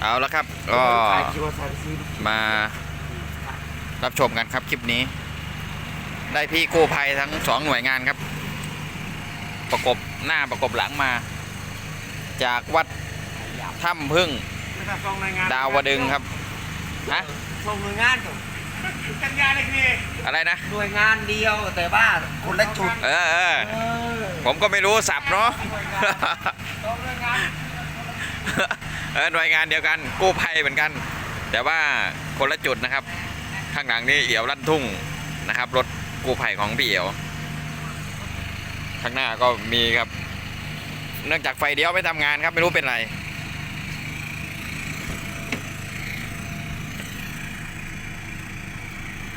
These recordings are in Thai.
เอาละครับก็ขายคิวขายซื้อมารับชมกันครับคลิปนี้ ได้พี่กู้ภัยทั้งสองหน่วยงานครับ ประกบหน้าประกบหลังมา จากวัดถ้ำพึ่งไม่ต้องส่งหน่วยงานดาวดึงครับฮะส่งหน่วยงานถูกกันยาเลยพี่อะไรนะหน่วยงานเดียวแต่ว่าคนละจุดเออเออเออผมก็ไม่รู้สับเนาะ เออหน่วยงานเดียวกันกู้ภัยเหมือนกัน แต่ว่าคนละจุดนะครับ ข้างหลังนี่เอี่ยวลั่นทุ่งนะครับ รถกู้ภัยของพี่เอี่ยว ข้างหน้าก็มีครับ เนื่องจากไฟเดียวไม่ทำงานครับไม่รู้เป็นไร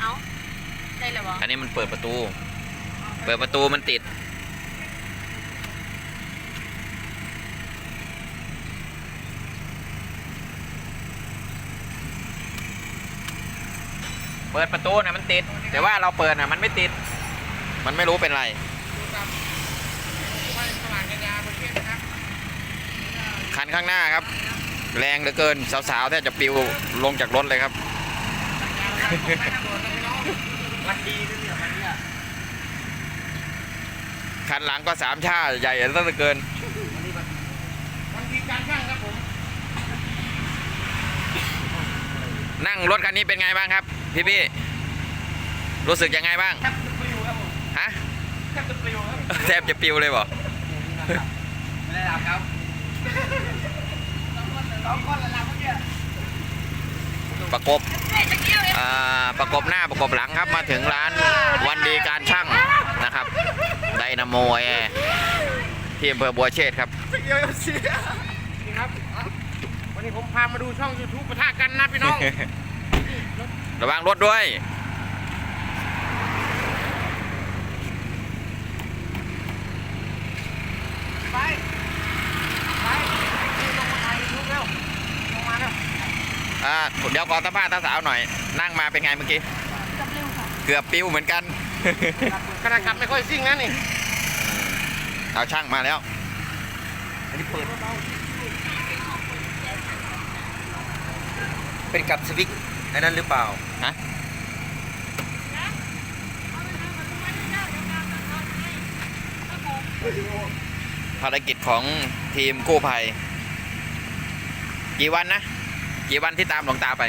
เอาได้เลยวะอันนี้มันเปิดประตู เปิดประตูมันติด เปิดประตูนะมันติด แต่ว่าเราเปิดนะมันไม่ติด มันไม่รู้เป็นไรคันข้างหน้าครับ แรงเหลือเกินสาวๆแทบจะปิวลงจากรถเลยครับคันหลังก็สามชาใหญ่เหลือเกินนี้วันวันดีการช่างครับผม นั่งรถคันนี้เป็นไงบ้างครับพี่พี่ๆรู้สึกยังไงบ้างแทบจะปลิวครับผมฮะแทบจะปลิวครับแทบจะปิวเลยบ่ไม่ได้หลับครับสองคนละหลับเมื่อกี้ประกบอ่าประกบหน้าประกบหลังครับมาถึงร้านวันดีการช่างนะครับไดนาโมแอร์ที่อำเภอบัวเชษฐ์ครับเดี๋ยวเสียนี่ครับ วันนี้ผมพามาดูช่อง YouTube ปะทะกันนะพี่น้อง ระวังรถด้วย ไป ไปลงมาถ่ายยูทูบเร็วลงมาเร็วอ่าเดี๋ยวขอสัมภาษณ์สาวๆหน่อย นั่งมาเป็นไงเมื่อกี้ กับเร็วค่ะเกือบปิวเหมือนกัน ขนาดขับไม่ค่อยซิ่งนะนี่ เอาช่างมาแล้ว อันนี้เปิด เป็นกับสวิกไอ้นั่นหรือเปล่าฮะภารกิจของทีมกู้ภัย กี่วันนะ กี่วันที่ตามหลวงตาไป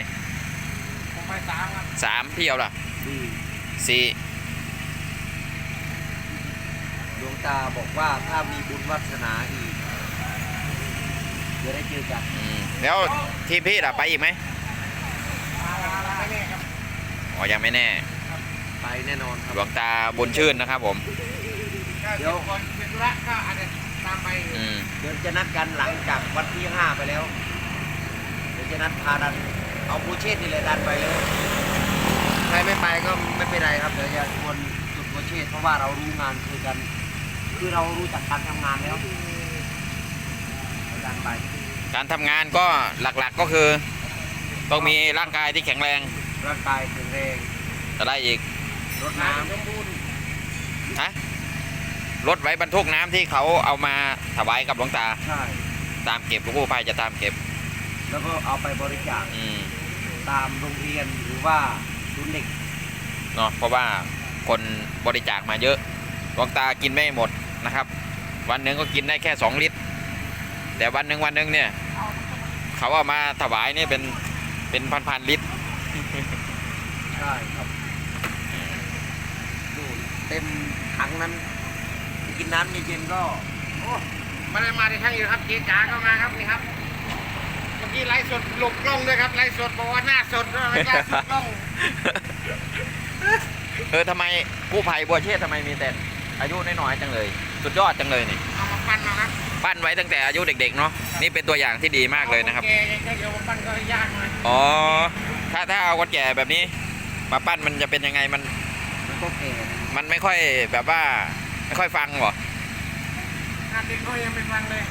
ผมไปสามครับสามพี่เอาล่ะดีสี่ดวงตาบอกว่าถ้ามีบุญวาสนาอีกจะได้เจอกันอืมแล้วทีมพี่ล่ะไปอีกไหมไม่แน่ครับ อ๋อยังไม่แน่ไปแน่นอนคหลรับวงตาบุญชื่นนะครับ ผมเดี๋ยวก่อนเป็นธุระก็อาจจะตามไปอืมเดี๋ยวจะนัดกันหลังจากวันที่ห้าไปแล้ว เดี๋ยวจะนัดพาดัน เอาบูเชตนี่เลยดันไปเลยใครไม่ไปก็ไม่เป็นไรครับเดี๋ยวจะชวนจุดบูเชตเพราะว่าเรารู้งานคือกัน คือเรารู้จักการทำงานแล้วเราดันไป การทำงานก็หลักๆก็คือ ต้องมีร่างกายที่แข็งแรง ร่างกายแข็งแรงอะไรอีก รดน้ำสมบูรณ์ฮะ รถไว้บรรทุกน้ำที่เขาเอามาถวายกับหลวงตา ใช่ ตามเก็บกู้ภัยจะตามเก็บ แล้วก็เอาไปบริจาคอืม ตามโรงเรียนหรือว่าศูนย์เด็กเนาะเพราะว่าคนบริจาคมาเยอะหลวงตากินไม่หมดนะครับ วันหนึ่งก็กินได้แค่สองลิตร แต่วันหนึ่งวันหนึ่งเนี่ย เขาเอามาถวายนี่เป็นเป็นพันพันๆลิตร ใช่ครับดูเต็มถังนั้น กินน้ำเย็นๆก็โอ้ไม่ได้มาที่ช่างอยู่ครับเจ๊จ๋าก็มาครับนี่ครับเมื่อกี้ไลฟ์สดหลบกล้องด้วยครับไลฟ์สดบอกว่าหน้าสดด้วยไม่กล้าสดกล้องเออทำไมกู้ภัยบัวเชษฐ์ทำไมมีแต่อายุน้อยๆจังเลย สุดยอดจังเลยนี่เอามาปั้นมาครับปั้นไว้ตั้งแต่อายุเด็กๆเนาะนี่เป็นตัวอย่างที่ดีมากเลยนะครับแกเดี๋ยวมาปั้นก็ยากหน่อยอ๋อ ถ้าถ้าเอาคนแก่แบบนี้ มาปั้นมันจะเป็นยังไงมัน มันก็แก่มันไม่ค่อยแบบว่า ไม่ค่อยฟังเหรอ งานเด็กก็ยังไม่ฟังเลย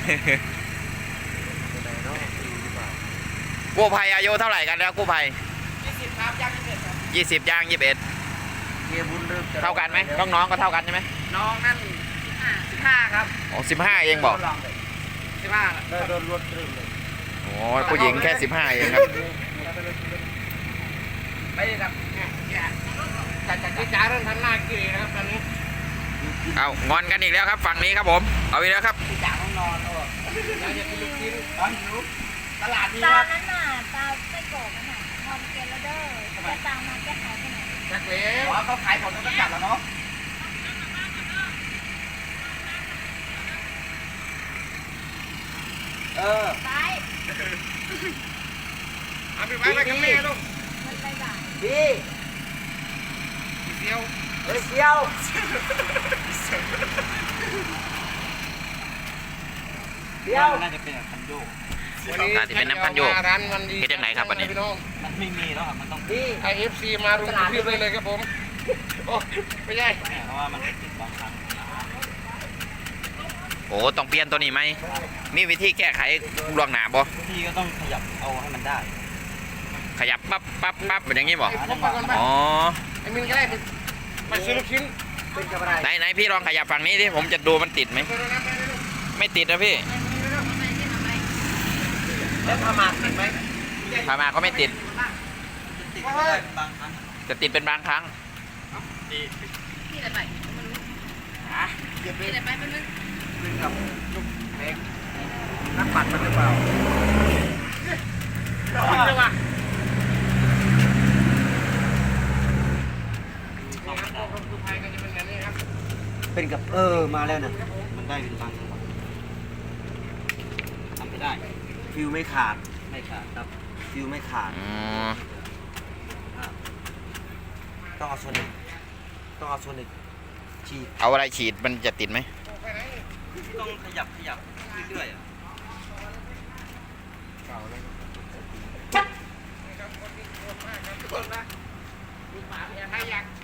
ไหนเนาะสี่สิบบาทกู้ภัยอายุเท่าไหร่กันแล้วกู้ภัยยี่สิบครับย่างยี่สิบครับยี่สิบย่างยี่สิบเอ็ดเกียร์บุญเริ่มจะเท่ากันไหมน้องๆก็เท่ากันใช่ไหมน้องนั่นสิบห้าครับอ๋อสิบห้าเองบอกสิบห้าโดนรถเริ่มเลยโอ้ยผู้หญิงแค่สิบห้าเองครับ ไปเลยครับเนี่ยเนี่ยจัดจัดจัพี่ดจ๋าเริ่มทำหน้าเกลีนะครับตอนนี้เอางอนกันอีกแล้วครับฝั่งนี้ครับผม เอาอีกแล้วครับพี่จ๋าต้องนอนแล้วอะเราจะไปลูกชิ้นตอนหิวตลาดนี้ตาครับนั้นน่ะตาไส้กรอกนั่นน่ะทอมเกลเลเดอร์แกตามมาแกขายไปไหนจักเหลอ๋วอเขาขายหมดแล้วก็กลับแล้วเนาะเออไปเอาไปไว้ไว้กับแม่ลูกมันไปบ่าย พี่เดียวเฮ้ยเซียวเดี๋ยวน่าจะเป็นแบบคันโยกวันนี้น่าจะเป็นน้ำพันโยกมาร้านวันดีเฮ็ดยังไงครับวันนี้พี่น้องมันไม่มีแล้วครับมันต้องพี่ไอเอฟซีมารุมกระทืบเลยเลยครับผมโอ้ไม่ใช่แน่เพราะว่ามันติดบางครั้งโอ้ต้องเปลี่ยนตัวนี้ไหมมีวิธีแก้ไขล่วงหน้าบ่พี่ก็ต้องขยับเอาให้มันได้ ขยับปั๊บปั๊บปั๊บเป็นอย่างนี้บ่ไอ้พวกมาก่อนไปอ๋อไอ้มินก็ได้ไปไปซื้อลูกชิ้นเป็นกับอะไรไหนไหนพี่ลองขยับฝั่งนี้ดิผมจะดูมันติดไหมไปดูนะไปดูไม่ติดนะพี่แล้วทำมาติดไหมพามาก็ไม่ติดติดก็ได้บางครั้งจะติดเป็นบางครั้งพี่อะไรไปมันรู้เก็บไปพี่อะไรไปมันรู้เป็นกับลูกเล็กนักปั่นมันหรือเปล่า ขึ้นเลยว่ะ ต้อง นี่ครับพวกรถกู้ภัยก็จะเป็นแบบนี้ครับ เป็นกับเออมาแล้วนะมันได้เป็นบางจังหวะทำไม่ได้ ฟิวไม่ขาดไม่ขาดครับ ฟิวไม่ขาดอ๋อต้องเอาโซนิกต้องเอาโซนิกฉีดเอาอะไรฉีดมันจะติดไหมต้องขยับขยับเรื่อยๆอะใครอยากใครอยากเห็นสว่างจิตประเทศโดนซ่อมบ้างครับเดี๋ยวให้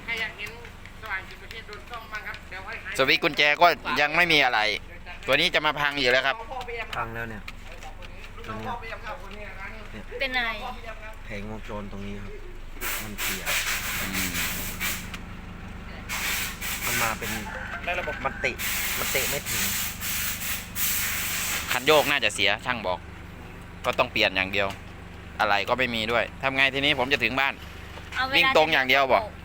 หาย สวิตช์กุญแจก็ยังไม่มีอะไร ตัวนี้จะมาพังอยู่แล้วครับ พังแล้วเนี่ยตัวเนี้ยเป็นอะไรแผงวงจรตรงนี้ครับ มันเสียมันมาเป็นได้ระบบมันเตะมันเตะไม่ถึง คันโยกน่าจะเสียช่างบอก ก็ต้องเปลี่ยนอย่างเดียว อะไรก็ไม่มีด้วยทำไงทีนี้ผมจะถึงบ้านเอาเวลาวิ่งตรงอย่างเดียวบอกโ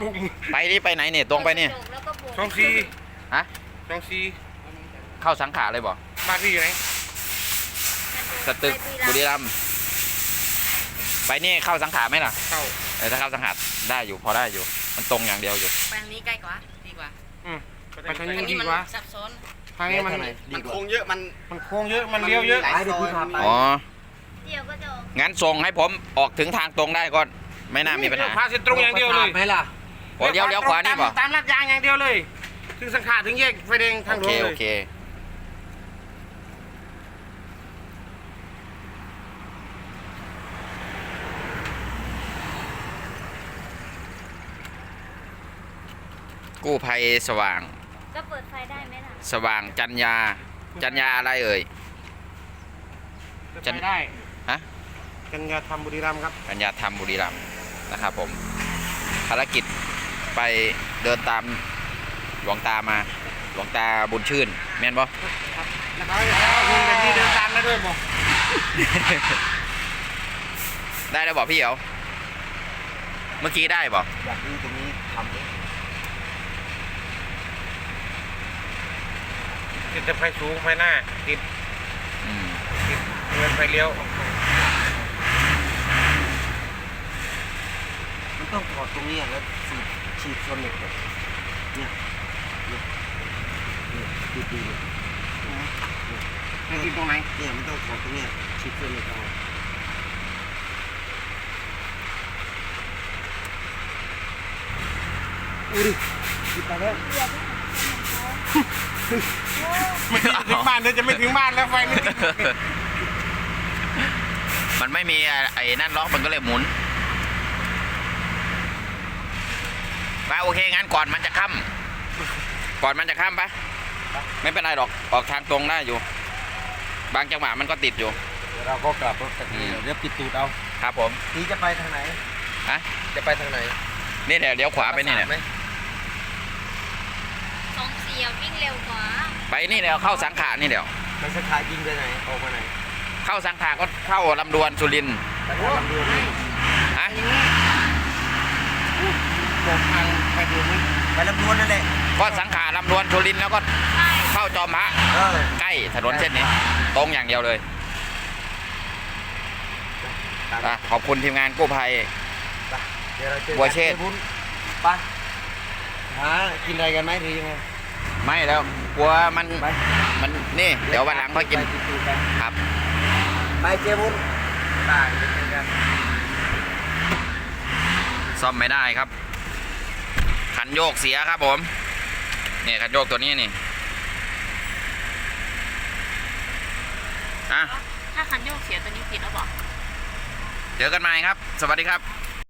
บกมือบุกไปนี่ไปไหนเนี่ยตรงไปเนี่ยแล้วก็โบกสองซีฮะสองซีเข้าสังขาเลยบอกบ้านพี่อยู่ไหนสตึกบุรีรัมย์ไปนี่เข้าสังขาไหมล่ะเข้าเออถ้าเข้าสังขาได้อยู่พอได้อยู่ มันตรงอย่างเดียวอยู่ไปทางนี้ใกล้กว่าดีกว่าอืมไปทางทางนี้นี้ดีมันกว่าซับซ้อนทางนี้มันมันโค้งเยอะมันมันโค้งเยอะมันเลี้ยวเยอะไปเดี๋ยวพี่พาไปอ๋อเดี๋ยวก็จะออกงั้นส่งให้ผมออกถึงทางตรงได้ก็ไม่น่ามีปัญหาพาเส้นตรงอย่างเดียวเลยไหมล่ะ โอ้เดี๋ยวเลี้ยวขวานี่ป่ะตามลาดยางอย่างเดียวเลย ถึงสังขาถึงแยกไฟแดงทางโอหลวเคงเลโอยเคกู้ภัยสว่าง ก็เปิดไฟได้ไหมล่ะ สว่างจันยา จันยาอะไรเอ่ยจะไปได้ฮะกันยาทำบุรีรัมย์ครับปัญญาธรรมบุรีรัมย์นะครับผม ภารกิจ ไปเดินตามหลวงตามาหลวงตาบุญชื่น แม่นบ่แล้วก็แล้วคุณแบบนี้เดินตามได้ด้วยบอกได้แล้วบอกพี่เหรอเมื่อกี้ได้บอกอยากดูตรงนี้ทำนี่ติดแต่ไฟสูงไฟหน้าติดอืมติดเงินไฟเลี้ยว มันต้องถอดตรงนี้แล้วฉีด ฉีดโซนิกเนี่ยเนี่ยเนี่ยเนี่ยดีดีๆเนี่ยไม่ติดตรงไหนเนี่ยมันต้องถอดตรงเนี้ยฉีดโซนิกเอาอุ้ยฉีดไปแล้วไม่ถึงบ้านเดี๋ยวจะไม่ถึงบ้านแล้วไฟไม่ติดมันไม่มีไอ้นั่นล็อกมันก็เลยหมุน ไปโอเคงั้นก่อนมันจะค่ำก่อนมันจะค่ำปะไม่เป็นไรหรอกออกทางตรงได้อยู่ บางจังหวะมันก็ติดอยู่ เดี๋ยวเราก็กลับรถกันอืมเดี๋ยวปิดตูดเอาครับผมนี่จะไปทางไหนฮะ จะไปทางไหนนี่แหละเลี้ยวขวาไปนี่แหละไหมสองเสียวิ่งเร็วกว่าไปนี่เดี๋ยวเข้าสังขานี่เดี๋ยวมันสกายยิงไปไหนออกมาไหนเข้าสังขาก็เข้าลำดวนสุรินทร์แต่ถ้าลำดวนฮะ บอกทางไปดูไหมไปลำดวนนั่นแหละก็สังขาลำดวนสุรินทร์แล้วก็ใช่เข้าจอมพระเออใกล้ถนนเส้นนี้ ตรงอย่างเดียวเลยอะขอบคุณทีมงานกู้ภัยเดี๋ยวเราเจอบัวเชษฐ์ บุญไปหากินอะไรกันไหมหรือยังไงไม่แล้วกลัวมันไปมันนี่ เดี๋ยววันหลังค่อยกินไปดูกันครับ ไปเจบุญไปเดี๋ยวเจอกัน ซ่อมไม่ได้ครับ คันโยกเสียครับผมนี่คันโยกตัวนี้นี่อะถ้าคันโยกเสียตัวนี้ผิดแล้วบอกเจอกันใหม่ครับ สวัสดีครับ